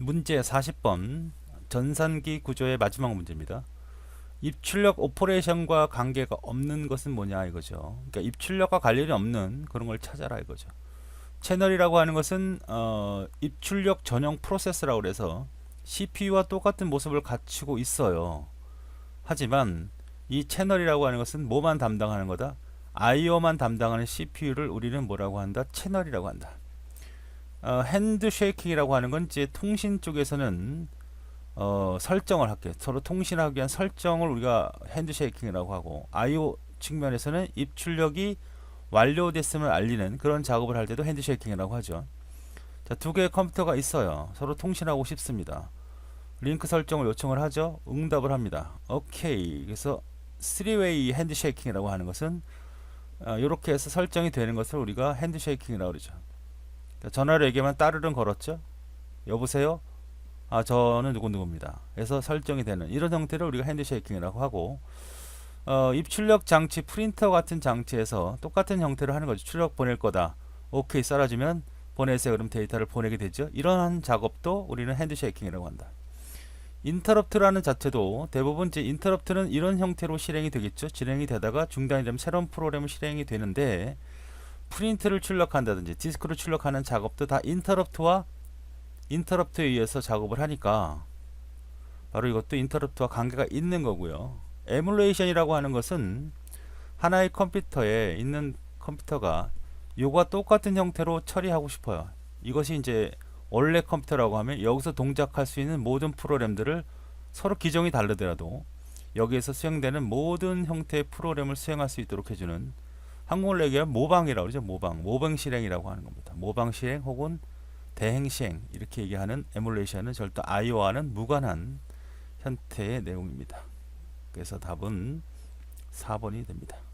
문제 40번 전산기 구조의 마지막 문제입니다. 입출력 오퍼레이션과 관계가 없는 것은 뭐냐 이거죠. 그러니까 입출력과 관련이 없는 그런 걸 찾아라 이거죠. 채널이라고 하는 것은 어, 입출력 전용 프로세스라고 그래서 CPU와 똑같은 모습을 갖추고 있어요. 하지만 이 채널이라고 하는 것은 뭐만 담당하는 거다? I/O만 담당하는 CPU를 우리는 뭐라고 한다? 채널이라고 한다. 어, 핸드쉐이킹이라고 하는 건 이제 통신 쪽에서는 어, 설정을 할게 서로 통신하기 위한 설정을 우리가 핸드쉐이킹이라고 하고 I/O 측면에서는 입출력이 완료됐음을 알리는 그런 작업을 할 때도 핸드쉐이킹이라고 하죠. 자, 두 개의 컴퓨터가 있어요. 서로 통신하고 싶습니다. 링크 설정을 요청을 하죠. 응답을 합니다. 오케이. 그래서 3웨이 핸드쉐이킹이라고 하는 것은 이렇게 해서 설정이 되는 것을 우리가 핸드쉐이킹이라고 그러죠. 자, 전화로 얘기하면 따르릉 걸었죠. 여보세요? 아 저는 누구누구입니다. 그래서 설정이 되는 이런 형태를 우리가 핸드쉐이킹이라고 하고 어, 입출력 장치 프린터 같은 장치에서 똑같은 형태로 하는 거죠. 출력 보낼 거다. 오케이 썰어주면 보내세요. 그럼 데이터를 보내게 되죠. 이러한 작업도 우리는 핸드쉐이킹이라고 한다. 인터럽트라는 자체도 대부분 이제 인터럽트는 이런 형태로 실행이 되겠죠. 진행이 되다가 중단이 되면 새로운 프로그램이 실행이 되는데 프린트를 출력한다든지 디스크를 출력하는 작업도 다 인터럽트와 인터럽트에 의해서 작업을 하니까 바로 이것도 인터럽트와 관계가 있는 거고요. 에뮬레이션이라고 하는 것은 하나의 컴퓨터에 있는 컴퓨터가 이거와 똑같은 형태로 처리하고 싶어요. 이것이 이제 원래 컴퓨터라고 하면 여기서 동작할 수 있는 모든 프로그램들을 서로 기종이 다르더라도 여기에서 수행되는 모든 형태의 프로그램을 수행할 수 있도록 해주는 한국어로 얘기하면 모방이라고 그러죠. 모방, 모방 실행이라고 하는 겁니다. 모방 실행 혹은 대행 시행 이렇게 얘기하는 에뮬레이션은 절대 IO와는 무관한 형태의 내용입니다. 그래서 답은 4번이 됩니다.